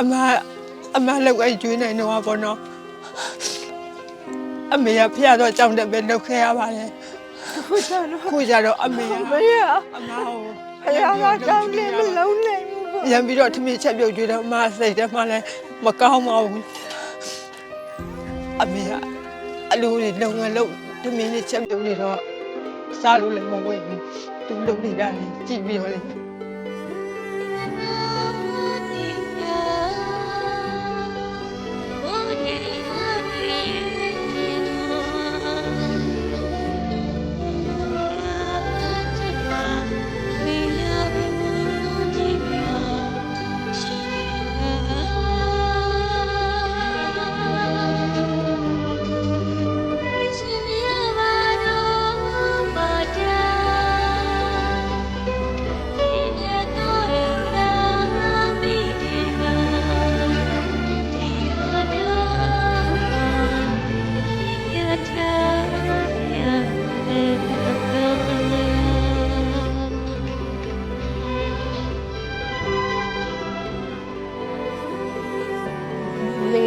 အမအမလောက်အိတ်ကျွေးနိုင်တော့ဘောနော်အမေကဖျားတော့ကြောင်တက်ပဲလောက်ခဲ့ရပါတယ်ဟုတ်တယ်နော်ခုကြတော့အမေကမရအမကိုဖယားကတောင်းတယ်မလုံးနိုင်ဘူးပေါ့ရံပြီးတော့ထမင်းချက်ပြုတ်ကျွေးတော့အမစိတ်ထဲမှာလည်းမကောင်းပါဘူးအမေကအလူတွေလုံငန်းလုံထမင်းလေးချက်ပြုတ်နေတော့စားလို့လည်းမဝဲဘူးသူလုံနေတာလေကြည့်ပြီးတော့လေ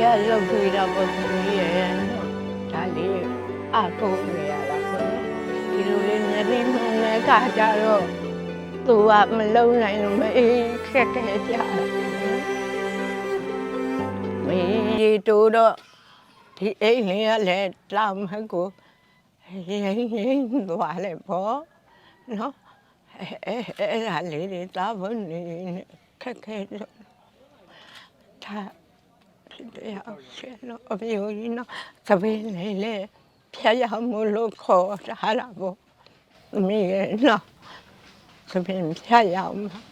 လေရလောက်တွေ့တာပေါ့သူရဲ့ဒါလေးအထုံးနေရတာပေါ့ဒီလိုလေးမျက်ရည်မှန်တဲ့ခါကြတော့သူကမလုံးနိုင်လို့မအေးခက်ခဲကြတယ်မေးတူတော့ဒီအိမ်လေးကလည်းတောင်းမကိုရင်းရင်းသွားလေပေါ့နော်အဲအဲအဲ့ဒါလေးတွေတောင်းဖို့နေခက်ခဲတော့ဒါ တရားရှင်တော့အမျိုးကြီးနော်သပင်းလေးလေဖျက်ရမလို့ခေါ်တာလာပေါ့မင်းရဲ့နော်သပင်းဖျက်ရအောင်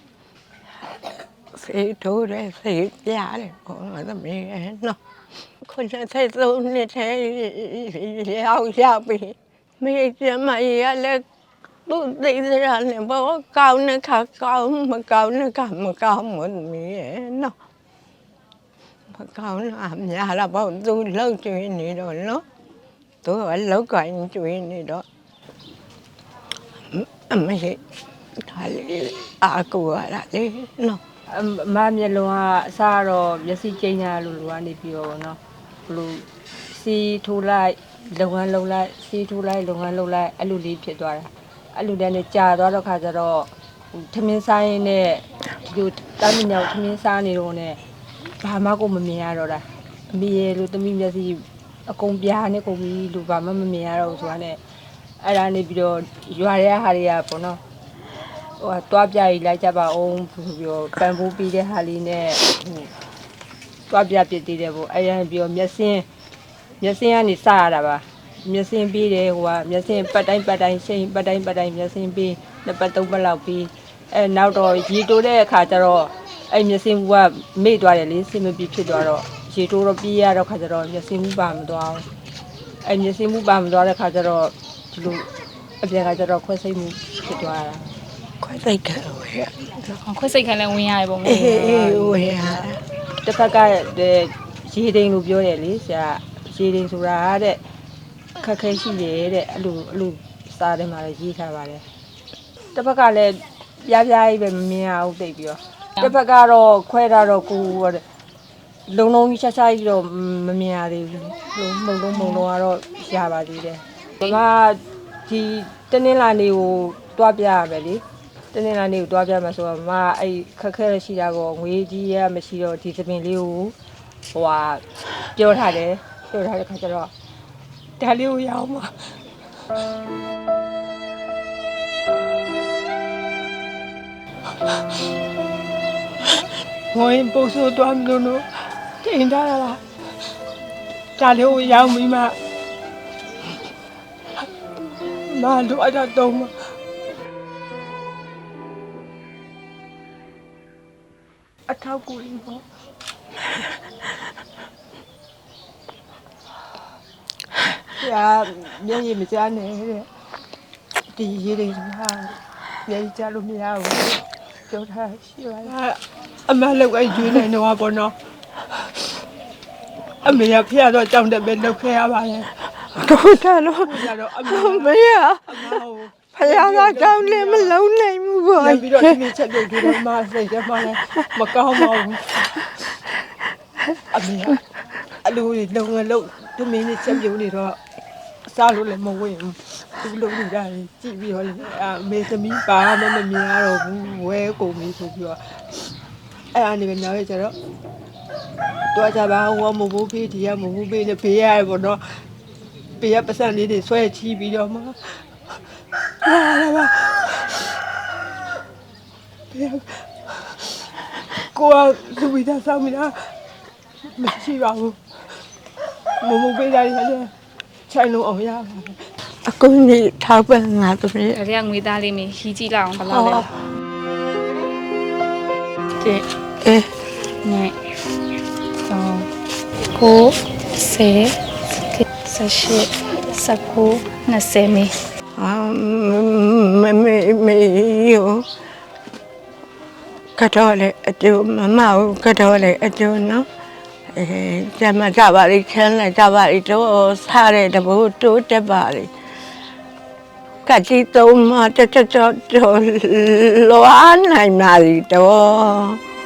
ဖေးထိုးတယ်ဖေးပြတယ်ပေါ့သမီးရဲ့နော်ခွန်ချက်သေးဆုံးနေတဲ့ရောက်ရောက်ပြီမေးချင်မရလည်းသူသိစရာနဲ့ဘောကောင်းတဲ့ခါကောင်းမကောင်းတဲ့ခါမကောင်းမမီးရဲ့နော် မကောင်းလားများလားပေါ့သူလောက်ကျွေးနေတော့နော်သူကလောက်ကင်ကျွေးနေတော့အမေဒါလေးအာကိုရတာလေနော်အမမျက်လုံးကအစားတော့မျက်စိကျိန်းညာလိုလိုကနေပြီးတော့ဗောနော်ဘလို့စီထိုးလိုက်လုပ်ငန်းလုပ်လိုက်စီထိုးလိုက်လုပ်ငန်းလုပ်လိုက်အဲ့လိုလေးဖြစ်သွားတာအဲ့လိုတည်းနဲ့ကြာသွားတော့ခါကျတော့ဟိုထမင်းစားရင်းနဲ့ဒီလိုတာမညောက်ထမင်းစားနေတော့ ਨੇ ဘာမှကိုမမြင်ရတော့တာအမေရဲ့လို့တမိမျက်စိအကုန်ပြားနေကုန်ပြီလို့ဘာမှမမြင်ရတော့ဘူးဆိုတာ ਨੇ အဲ့ဒါနေပြီးတော့ရွာရဲဟာတွေကပေါ့နော်ဟိုတွားပြရီလိုက်ကြပါအောင်ဆိုပြီးတော့ပန်ဖိုးပြီးတဲ့ဟာလေးနဲ့ဟိုတွားပြပြစ်သေးတယ်ပေါ့အဲ့ရပြီးတော့မျက်စင်းမျက်စင်းကနေစရတာပါမျက်စင်းပြီးတယ်ဟိုကမျက်စင်းပတ်တိုင်းပတ်တိုင်းရှိန်ပတ်တိုင်းပတ်တိုင်းမျက်စင်းပြီးနှစ်ပတ်သုံးပတ်လောက်ပြီးအဲနောက်တော့ရေတိုးတဲ့အခါကျတော့ အဲ့မျက်စင်းဘူးကမေ့သွားတယ်လေစင်မပြီးဖြစ်သွားတော့ရေတိုးတော့ပြီးရတော့ခါကျတော့မျက်စင်းဘူးပါမသွားဘူးအဲ့မျက်စင်းဘူးပါမသွားတဲ့ခါကျတော့ဒီလိုအပြန်ကကျတော့ခွဲစိတ်မှုဖြစ်သွားတာခွဲစိတ်ကဝေးခွဲစိတ်ခံလဲဝင်ရတယ်ပေါ့မအေးအေးဝေးရတစ်ဖက်ကရေတိန်လို့ပြောတယ်လေဆရာရေတိန်ဆိုတာတဲ့ခက်ခဲရှိတယ်တဲ့အဲ့လိုအဲ့လိုစားတယ်မှာလည်းရေးထားပါတယ်တစ်ဖက်ကလည်းပြားပြားကြီးပဲမမြင်ရဘူးတိတ်ပြီးတော့ တစ်ဖက်ကတော့ခွဲတာတော့ကိုယ်လုံလုံးကြီးချာချာကြီးတော့မမြင်ရသေးဘူးလုံမုံလုံးမုံလုံးကတော့ရပါသေးတယ်ဒီမှာဒီတနင်္လာနေ့ကိုတွားပြရမယ်လေတနေ့လာနေ့ကိုတွားပြမှာဆိုတော့မအဲ့ခက်ခဲရရှိတာကောငွေကြီးရမရှိတော့ဒီသမင်လေးကိုဟိုဟာပြောထားတယ်ပြောထားတဲ့ခါကျတော့ဒါလေးကိုရအောင်ပါ ငိုရင်ပုတ်ဆိုးသွားမလို့လို့တင်ထားရတာဒါလေးကိုရောက်ပြီးမှမတို့အတော့တော့အထောက်ကူရင်းပေါ့ဆရာမျက်ရည်မကြားနဲ့တဲ့ဒီရေးတွေဟာမျက်ရည်ကြားလို့မရဘူးပြောထားရှိပါလား အမလောက်အိတ်ကျွေးနိုင်တော့ဘောနော်အမေကဖျားတော့ကြောင်တက်ပဲလောက်ခဲ့ရပါတယ်တို့တယ်လို့ကြတော့အမေမရအမကိုဖယားကတောင်းတယ်မလုံးနိုင်ဘူးပေါ့ရပြီးတော့ဒီချက်ပြုတ်ကျွေးတော့မစိတ်ထဲမှာလည်းမကောင်းပါဘူးအမေကအလူတွေလုံငယ်လုံတမင်းနဲ့ချက်ပြုံးနေတော့စားလို့လည်းမဝင်ဘူးသူလုံနေတာကြည့်ပြီးတော့လေအမေသမီးပါမမမြင်ရတော့ဘူးဝဲကုန်ပြီဆိုပြီးတော့ အဲ့အနေနဲ့နောက်ရကျတော့တော့ကြပါဟောမဟုတ်ဖေးဒီကမဟုတ်ဖေးနဲ့ဖေးရတယ်ပေါ့နော်ဖေးရပတ်စံလေးတွေဆွဲချီးပြီးတော့မှလာလာပါဖေးကိုကလူဝိဒါဆောင်မလားမရှိပါဘူးမမဖေးတယ်လည်းချိုင်လုံးအောင်ရပါဘူးအခုနေထောက်ပံ့ငါသမီးဒါတွေကငွေသားလေးမင်းရီးကြည့်လိုက်အောင်ဘယ်လောက်လဲတဲ့ အဲနဲ့တော့ကိုဆယ်ဆယ်ရှိစကူ20မီအာမမေမေယောကတော့လေအတူမမဟုတ်ကတော့လေအတူနော်အဲကျမကြပါလိခန်းလိုက်ကြပါလိတော့စားတဲ့တဘူတိုးတက်ပါလိကတိသုံးမတတတတော်လွားနိုင်ပါလိတော့